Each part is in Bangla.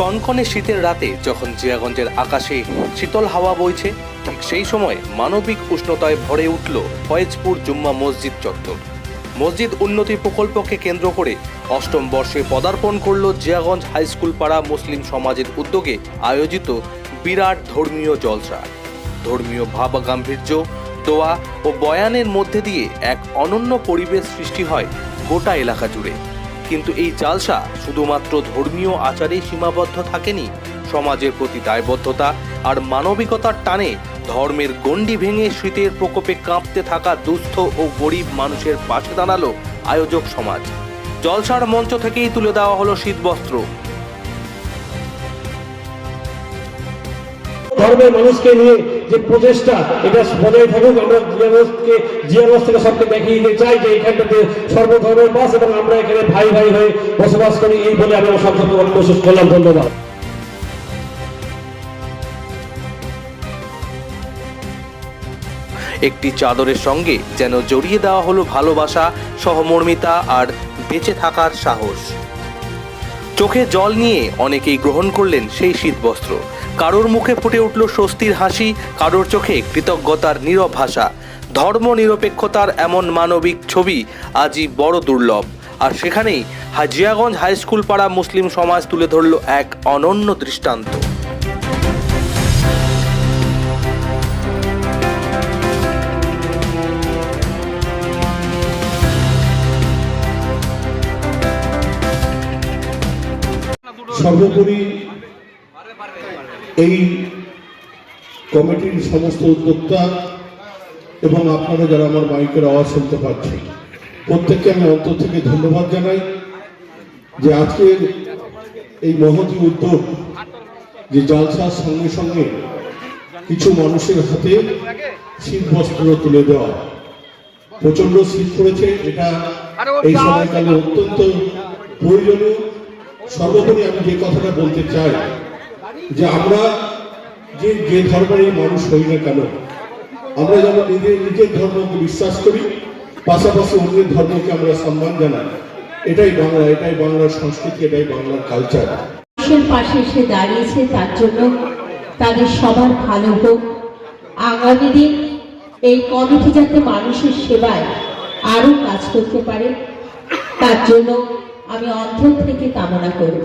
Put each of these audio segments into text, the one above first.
কনকনে শীতের রাতে যখন জিয়াগঞ্জের আকাশে শীতল হাওয়া বইছে, ঠিক সেই সময় মানবিক উষ্ণতায় ভরে উঠল ফয়েজপুর জুম্মা মসজিদ চত্বর। মসজিদ উন্নতি প্রকল্পকে কেন্দ্র করে অষ্টম বর্ষে পদার্পণ করল জিয়াগঞ্জ হাই স্কুল পাড়া মুসলিম সমাজের উদ্যোগে আয়োজিত বিরাট ধর্মীয় জলসা ধর্মীয় ভাব গাম্ভীর্য দোয়া ও বয়ানের মধ্যে দিয়ে এক অনন্য পরিবেশ সৃষ্টি হয় গোটা এলাকা জুড়ে। কিন্তু এই জালসা শুধুমাত্র ধর্মীয় আচারে সীমাবদ্ধ থাকেনি। সমাজের প্রতি দায়বদ্ধতা আর মানবিকতার টানে ধর্মের গণ্ডি ভেঙে শীতের প্রকোপে কাঁপতে থাকা দুস্থ ও গরিব মানুষের পাশে দাঁড়াল আয়োজক সমাজ। জলসার মঞ্চ থেকেই তুলে দেওয়া হলো শীতবস্ত্র ধর্মের মানুষকে নিয়ে যে প্রচেষ্টা, এটা বজায় থাকুক, আমরা জিয়ারসকে জিয়ারস থেকে সবকে দেখিয়ে দিতে চাই যে এখানটাতে সর্বধর্মের বাস এবং আমরা এখানে ভাই ভাই হয়ে বসবাস করি এই বলে আমি আমার সংসদ কোশিশ করলাম। ধন্যবাদ। একটি চাদরের সঙ্গে যেন জড়িয়ে দেওয়া হলো ভালোবাসা, সহমর্মিতা আর বেঁচে থাকার সাহস। চোখে জল নিয়ে অনেকেই গ্রহণ করলেন সেই শীতবস্ত্র। কারোর মুখে ফুটে উঠল স্বস্তির হাসি, কারোর চোখে কৃতজ্ঞতার নীরব ভাষা। ধর্ম নিরপেক্ষতার এমন মানবিক ছবি আজই বড় দুর্লভ। আর সেখানেই হাজিয়াগঞ্জ হাই স্কুল পাড়া মুসলিম সমাজ তুলে ধরল এক অনন্য দৃষ্টান্ত। সর্বোপরি এই কমিটির সমস্ত উদ্যোক্তা এবং আপনারা যারা আমার মাইকের আওয়াজ শুনতে পাচ্ছেন, প্রত্যেককে আমি অন্তর থেকে ধন্যবাদ জানাই যে আজকের এই মহতি উদ্যোগ যে জালসার সঙ্গে সঙ্গে কিছু মানুষের হাতে শীত বস্ত্র তুলে দেওয়া। প্রচণ্ড শীত পড়েছে, এটা এই সময়কালে অত্যন্ত প্রয়োজনীয়। সর্বোপরি আমি যে কথাটা বলতে চাই, যে আমরা যে যে ধর্মেরই মানুষ হই না কেন, আমরা যেন নিজের নিজের ধর্মকে বিশ্বাস করি, পাশাপাশি অন্যের ধর্মকে আমরা সম্মান জানাই। এটাই বাংলা, এটাই বাংলার সংস্কৃতি, এটাই বাংলার কালচার মানুষের পাশে এসে দাঁড়িয়েছে তার জন্য তাদের সবার ভালো হোক। আগামী দিন এই কমিটি যাতে মানুষের সেবায় আরও কাজ করতে পারে, তার জন্য আমি অন্তর থেকে কামনা করব।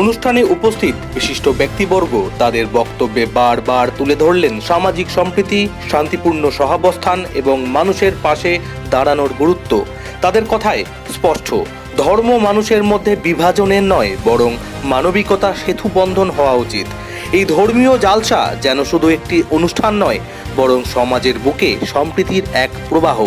অনুষ্ঠানে উপস্থিত বিশিষ্ট ব্যক্তিবর্গ তাদের বক্তব্যে বারবার তুলে ধরলেন সামাজিক সম্প্রীতি, শান্তিপূর্ণ সহাবস্থান এবং মানুষের পাশে দাঁড়ানোর গুরুত্ব। তাদের কথায় স্পষ্ট, ধর্ম মানুষের মধ্যে বিভাজনের নয়, বরং মানবিকতা সেতু বন্ধন হওয়া উচিত। এই ধর্মীয় জালসা যেন শুধু একটি অনুষ্ঠান নয়, বরং সমাজের বুকে সম্প্রীতির এক প্রবাহ।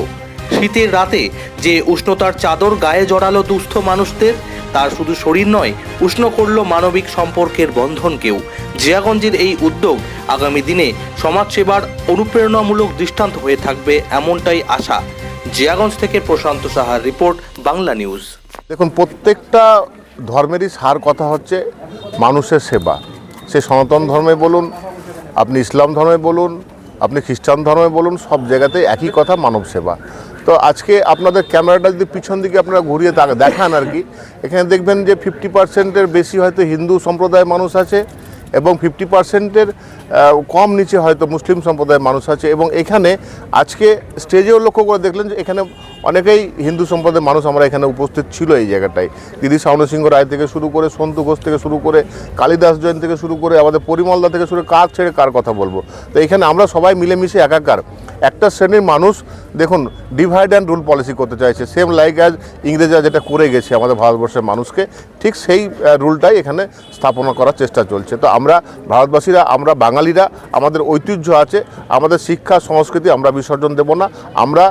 শীতের রাতে যে উষ্ণতার চাদর গায়ে জড়ালো দুস্থ মানুষদের তার শুধু শরীর নয়, উষ্ণ করল মানবিক সম্পর্কের বন্ধনকেও। জিয়াগঞ্জের এই উদ্যোগ আগামী দিনে সমাজসেবার অনুপ্রেরণামূলক দৃষ্টান্ত হয়ে থাকবে এমনটাই আশা। জিয়াগঞ্জ থেকে প্রশান্ত সাহার রিপোর্ট, বাংলা নিউজ। দেখুন, প্রত্যেকটা ধর্মেরই সার কথা হচ্ছে মানুষের সেবা। সে সনাতন ধর্মে বলুন, আপনি ইসলাম ধর্মে বলুন, আপনি খ্রিস্টান ধর্মে বলুন, সব জায়গাতে একই কথা, মানব সেবা। তো আজকে আপনাদের ক্যামেরাটা যদি পিছন দিকে আপনারা ঘুরিয়ে দেখান আর কি। এখানে দেখবেন যে ফিফটি পার্সেন্টের বেশি হয়তো হিন্দু সম্প্রদায়ের মানুষ আছে। এবং ফিফটি পার্সেন্টের কম নিচে হয়তো মুসলিম সম্প্রদায়ের মানুষ আছে। এবং এখানে আজকে স্টেজেও লক্ষ্য করে দেখলেন যে এখানে অনেকেই হিন্দু সম্প্রদায়ের মানুষ আমরা এখানে উপস্থিত ছিল এই জায়গাটায়। দিদি সাউন সিংহ রায় থেকে শুরু করে সন্তু ঘোষ থেকে শুরু করে কালিদাস জৈন থেকে শুরু করে আমাদের পরিমলদা থেকে শুরু কার ছেড়ে কার কথা বলব। তো এখানে আমরা সবাই মিলেমিশে একাকার। একটা শ্রেণির মানুষ, দেখুন ডিভাইড অ্যান্ড রুল পলিসি করতে চাইছে। সেম লাইক অ্যাজ ইংরেজরা যেটা করে গেছে আমাদের ভারতবর্ষের মানুষকে, ঠিক সেই রুলটাই এখানে স্থাপনা করার চেষ্টা চলছে। তো আমরা ভারতবাসীরা, আমরা বাঙালিরা, আমাদের ঐতিহ্য আছে, আমাদের শিক্ষা, সংস্কৃতি আমরা বিসর্জন দেব না। আমরা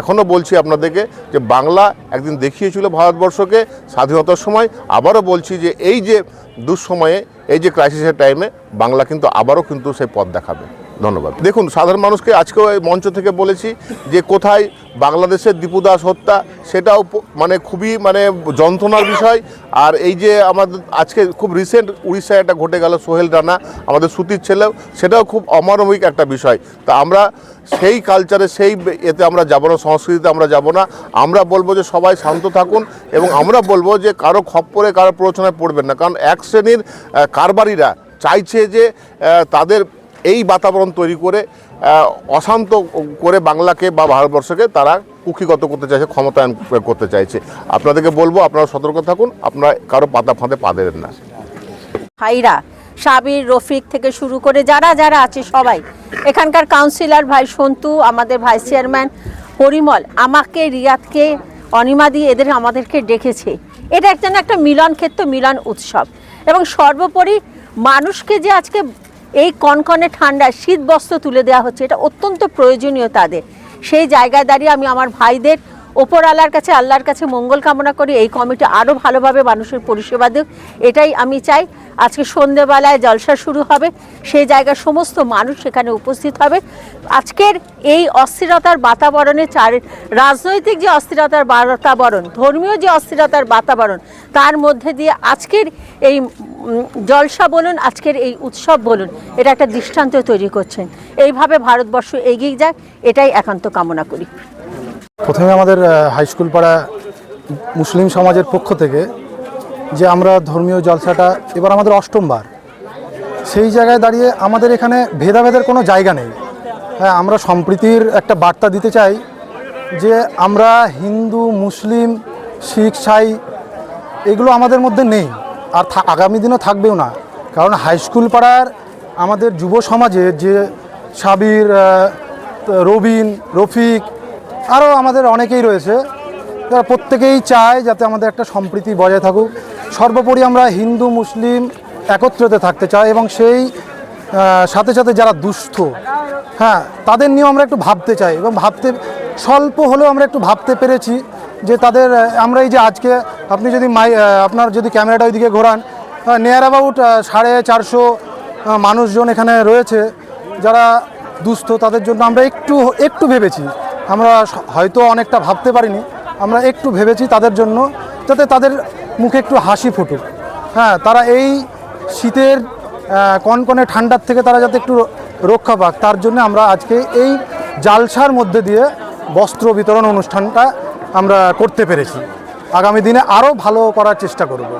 এখনও বলছি আপনাদেরকে যে বাংলা একদিন দেখিয়েছিল ভারতবর্ষকে স্বাধীনতার সময়, আবারও বলছি যে এই যে দুঃসময়ে, এই যে ক্রাইসিসের টাইমে বাংলা কিন্তু আবারও কিন্তু সেই পথ দেখাবে। ধন্যবাদ। দেখুন, সাধারণ মানুষকে আজকেও এই মঞ্চ থেকে বলেছি যে কোথায় বাংলাদেশের দীপু দাস হত্যা, সেটাও মানে খুবই মানে যন্ত্রণার বিষয়। আর এই যে আমাদের আজকে খুব রিসেন্ট উড়িষ্যায় একটা ঘটে গেল সোহেল রানা, আমাদের সুতির ছেলেও, সেটাও খুব অমানবিক একটা বিষয়। তা আমরা সেই কালচারে সেই এতে আমরা যাব না, সংস্কৃতিতে আমরা যাব না। আমরা বলব যে সবাই শান্ত থাকুন এবং আমরা বলব যে কারও খপ্পরে, কারও প্ররোচনায় পড়বেন না। কারণ এক শ্রেণির কারবারিরা চাইছে যে তাদের এই বাতাবরণ তৈরি করে অশান্ত করে বাংলাকে বা ভারতবর্ষকে তারা কুক্ষিগত করতে চাইছে, ক্ষমতায়ন করতে চাইছে। আপনাদেরকে বলব, আপনারা সতর্ক থাকুন, আপনারা কারও পাতা ফাঁদে পা দেবেন না। ভাইরা, সাবির, রফিক থেকে শুরু করে যারা যারা আছে সবাই, এখানকার কাউন্সিলর ভাই সন্তু, আমাদের ভাইস চেয়ারম্যান পরিমল আমাকে, রিয়াদকে অনিমাদি এদের আমাদেরকে ডেকেছে। এটা একটা একটা মিলন ক্ষেত্র মিলন উৎসব। এবং সর্বোপরি মানুষকে যে আজকে এই কনকনে ঠান্ডায় শীত বস্ত্র তুলে দেওয়া হচ্ছে, এটা অত্যন্ত প্রয়োজনীয় তাদের। সেই জায়গায় দাঁড়িয়ে আমি আমার ভাইদের ওপর আল্লাহর কাছে আল্লাহর কাছে মঙ্গল কামনা করি, এই কমিটি আরও ভালোভাবে মানুষের পরিষেবা দেব এটাই আমি চাই, আজকে সন্ধেবেলায় জলসা শুরু হবে, সেই জায়গার সমস্ত মানুষ সেখানে উপস্থিত হবে। আজকের এই অস্থিরতার বাতাবরণে চার, রাজনৈতিক যে অস্থিরতার বাতাবরণ, ধর্মীয় যে অস্থিরতার বাতাবরণ, তার মধ্যে দিয়ে আজকের এই জলসা বলুন আজকের এই উৎসব বলুন এটা একটা দৃষ্টান্ত তৈরি করছেন। এইভাবে ভারতবর্ষ এগিয়ে যাক এটাই একান্ত কামনা করি। প্রথমে আমাদের আহ, হাই স্কুল পাড়া মুসলিম সমাজের পক্ষ থেকে যে আমরা ধর্মীয় জলসাটা এবার আমাদের অষ্টমবার সেই জায়গায় দাঁড়িয়ে আমাদের এখানে ভেদাভেদের কোনো জায়গা নেই। হ্যাঁ আমরা সম্প্রীতির একটা বার্তা দিতে চাই যে আমরা হিন্দু মুসলিম শিখ সাই এগুলো আমাদের মধ্যে নেই। আর আগামী দিনও থাকবেও না। কারণ হাই স্কুল পাড়ার আমাদের যুব সমাজে যে সাবির রবিন, রফিক আরও আমাদের অনেকেই রয়েছে, তারা প্রত্যেকেই চায় যাতে আমাদের একটা সম্প্রীতি বজায় থাকুক। সর্বোপরি আমরা হিন্দু, মুসলিম একত্রিত থাকতে চাই এবং সেই সাথে সাথে যারা দুস্থ হ্যাঁ তাদের নিয়েও আমরা একটু ভাবতে চাই এবং ভাবতে, স্বল্প হলেও আমরা একটু ভাবতে পেরেছি। যে তাদের আমরা এই যে আজকে আপনি যদি মাই আপনার যদি ক্যামেরাটা ওইদিকে ঘোরান নিয়ার অ্যাবাউট সাড়ে চারশো মানুষজন এখানে রয়েছে যারা দুস্থ, তাদের জন্য আমরা একটু একটু ভেবেছি। আমরা হয়তো অনেকটা ভাবতে পারিনি, আমরা একটু ভেবেছি তাদের জন্য যাতে তাদের মুখে একটু হাসি ফুটুক। হ্যাঁ তারা এই শীতের কনকনে ঠান্ডার থেকে তারা যাতে একটু রক্ষা পাক, তার জন্য আমরা আজকে এই জালসার মধ্যে দিয়ে বস্ত্র বিতরণ অনুষ্ঠানটা আমরা করতে পেরেছি। আগামী দিনে আরও ভালো করার চেষ্টা করব।